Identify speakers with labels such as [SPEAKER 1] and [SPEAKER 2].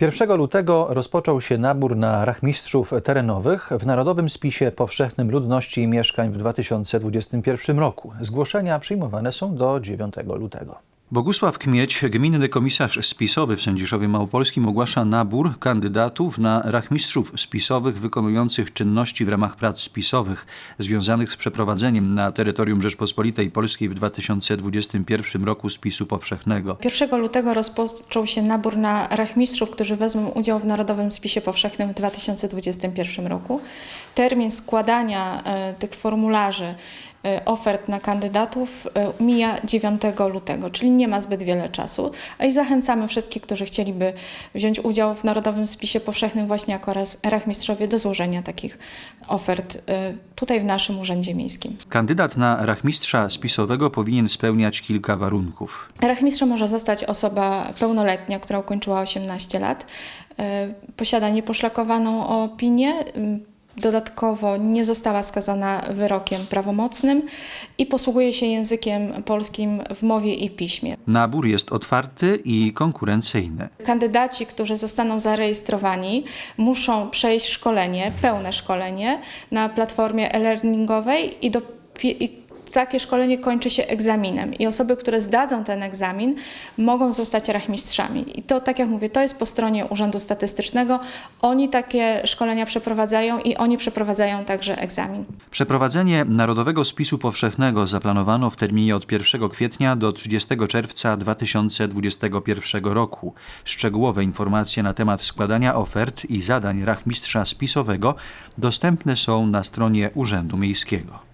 [SPEAKER 1] 1 lutego rozpoczął się nabór na rachmistrzów terenowych w Narodowym Spisie Powszechnym Ludności i Mieszkań w 2021 roku. Zgłoszenia przyjmowane są do 9 lutego. Bogusław Kmieć, gminny komisarz spisowy w Sędziszowie Małopolskim ogłasza nabór kandydatów na rachmistrzów spisowych wykonujących czynności w ramach prac spisowych związanych z przeprowadzeniem na terytorium Rzeczpospolitej Polskiej w 2021 roku spisu powszechnego.
[SPEAKER 2] 1 lutego rozpoczął się nabór na rachmistrzów, którzy wezmą udział w Narodowym Spisie Powszechnym w 2021 roku. Termin składania e, tych formularzy ofert na kandydatów e, mija 9 lutego, czyli nie ma zbyt wiele czasu. I zachęcamy wszystkich, którzy chcieliby wziąć udział w Narodowym Spisie Powszechnym właśnie jako rachmistrzowie do złożenia takich ofert e, tutaj w naszym Urzędzie Miejskim.
[SPEAKER 1] Kandydat na rachmistrza spisowego powinien spełniać kilka warunków.
[SPEAKER 2] Rachmistrzem może zostać osoba pełnoletnia, która ukończyła 18 lat, e, posiada nieposzlakowaną opinię, dodatkowo nie została skazana wyrokiem prawomocnym i posługuje się językiem polskim w mowie i piśmie.
[SPEAKER 1] Nabór jest otwarty i konkurencyjny.
[SPEAKER 2] Kandydaci, którzy zostaną zarejestrowani, muszą przejść szkolenie, pełne szkolenie na platformie e-learningowej i, do, i takie szkolenie kończy się egzaminem. I osoby, które zdadzą ten egzamin, mogą zostać rachmistrzami. I to, tak jak mówię, to jest po stronie Urzędu Statystycznego. Oni takie szkolenia przeprowadzają i oni przeprowadzają także egzamin.
[SPEAKER 1] Przeprowadzenie Narodowego Spisu Powszechnego zaplanowano w terminie od 1 kwietnia do 30 czerwca 2021 roku. Szczegółowe informacje na temat składania ofert i zadań rachmistrza spisowego dostępne są na stronie Urzędu Miejskiego.